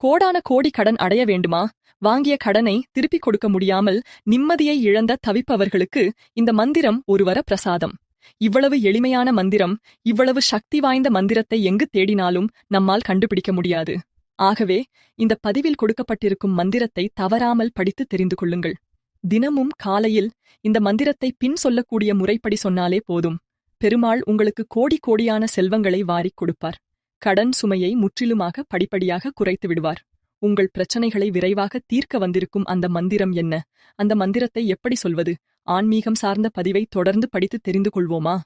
கோடான கோடி கடன் அடைய வேண்டுமா? வாங்கிய கடனை திருப்பிக் கொடுக்க முடியாமல் நிம்மதியை இழந்த தவிப்பவர்களுக்கு இந்த மந்திரம் ஒருவர பிரசாதம். இவ்வளவு எளிமையான மந்திரம் இவ்வளவு சக்தி வாய்ந்த மந்திரத்தை எங்கு தேடினாலும் நம்மால் கண்டுபிடிக்க முடியாது. ஆகவே இந்த பதிவில் கொடுக்கப்பட்டிருக்கும் மந்திரத்தை தவறாமல் படித்து தெரிந்து கொள்ளுங்கள். தினமும் காலையில் இந்த மந்திரத்தை பின் சொல்லக்கூடிய முறைப்படி சொன்னாலே போதும். பெருமாள் உங்களுக்கு கோடி கோடியான செல்வங்களை வாரிக் கொடுப்பார். கடன் சுமையை முற்றிலுமாக படிப்படியாக குறைத்து விடுவார். உங்கள் பிரச்சனைகளை விரைவாக தீர்க்க வந்திருக்கும் அந்த மந்திரம் என்ன? அந்த மந்திரத்தை எப்படி சொல்வது? ஆன்மீகம் சார்ந்த பதிவை தொடர்ந்து படித்து தெரிந்து கொள்வோமா?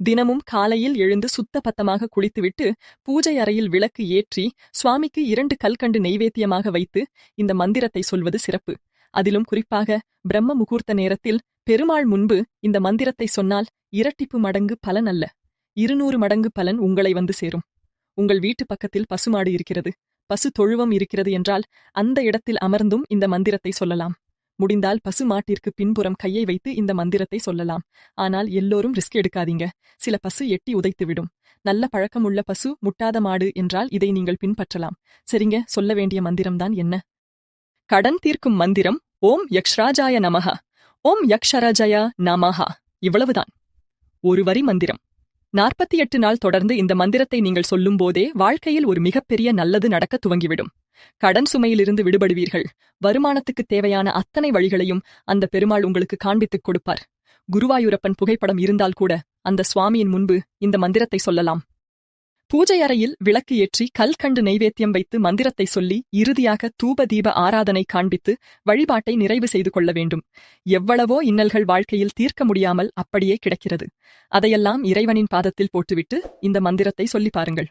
தினமும் காலையில் எழுந்து சுத்த பத்தமாக குளித்துவிட்டு பூஜை அறையில் விளக்கு ஏற்றி சுவாமிக்கு இரண்டு கல்கண்டு நெய்வேத்தியமாக வைத்து இந்த மந்திரத்தை சொல்வது சிறப்பு. அதிலும் குறிப்பாக பிரம்ம முகூர்த்த நேரத்தில் பெருமாள் முன்பு இந்த மந்திரத்தை சொன்னால் இரட்டிப்பு மடங்கு பலன் அல்ல. இருநூறு மடங்கு பலன் உங்களை வந்து சேரும். உங்கள் வீட்டு பக்கத்தில் பசுமாடு இருக்கிறது. பசு தொழுவம் இருக்கிறது என்றால் அந்த இடத்தில் அமர்ந்தும் இந்த மந்திரத்தை சொல்லலாம். முடிந்தால் பசு மாட்டிற்கு பின்புறம் கையை வைத்து இந்த மந்திரத்தை சொல்லலாம். ஆனால் எல்லோரும் ரிஸ்க் எடுக்காதீங்க. சில பசு எட்டி உதைத்துவிடும். நல்ல பழக்கமுள்ள பசு முட்டாத மாடு என்றால் இதை நீங்கள் பின்பற்றலாம். சரிங்க சொல்ல வேண்டிய மந்திரம்தான் என்ன? கடன் தீர்க்கும் மந்திரம் ஓம் யக்ஷராஜாய நமஹா. ஓம் யக்ஷராஜயா நமஹா. இவ்வளவுதான். ஒரு வரி மந்திரம். நாற்பத்தி எட்டு நாள் தொடர்ந்து இந்த மந்திரத்தை நீங்கள் சொல்லும்போதே வாழ்க்கையில் ஒரு மிகப்பெரிய நல்லது நடக்க துவங்கிவிடும். கடன் சுமையிலிருந்து விடுபடுவீர்கள். வருமானத்துக்குத் தேவையான அத்தனை வழிகளையும் அந்த பெருமாள் உங்களுக்கு காண்பித்துக் கொடுப்பார். குருவாயூரப்பன் புகைப்படம் இருந்தால் கூட அந்த சுவாமியின் முன்பு இந்த மந்திரத்தை சொல்லலாம். பூஜை அறையில் விளக்கு ஏற்றி கல்கண்டு நைவேத்தியம் வைத்து மந்திரத்தை சொல்லி இறுதியாக தூப தீப ஆராதனை காண்பித்து வழிபாட்டை நிறைவு செய்து கொள்ள வேண்டும். எவ்வளவோ இன்னல்கள் வாழ்க்கையில் தீர்க்க முடியாமல் அப்படியே கிடக்கிறது. அதையெல்லாம் இறைவனின் பாதத்தில் போட்டுவிட்டு இந்த மந்திரத்தை சொல்லி பாருங்கள்.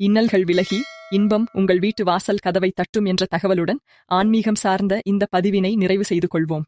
இன்னல்கள் விலகி இன்பம் உங்கள் வீட்டு வாசல் கதவை தட்டும் என்ற தகவலுடன் ஆன்மீகம் சார்ந்த இந்த பதிவினை நிறைவு செய்து கொள்வோம்.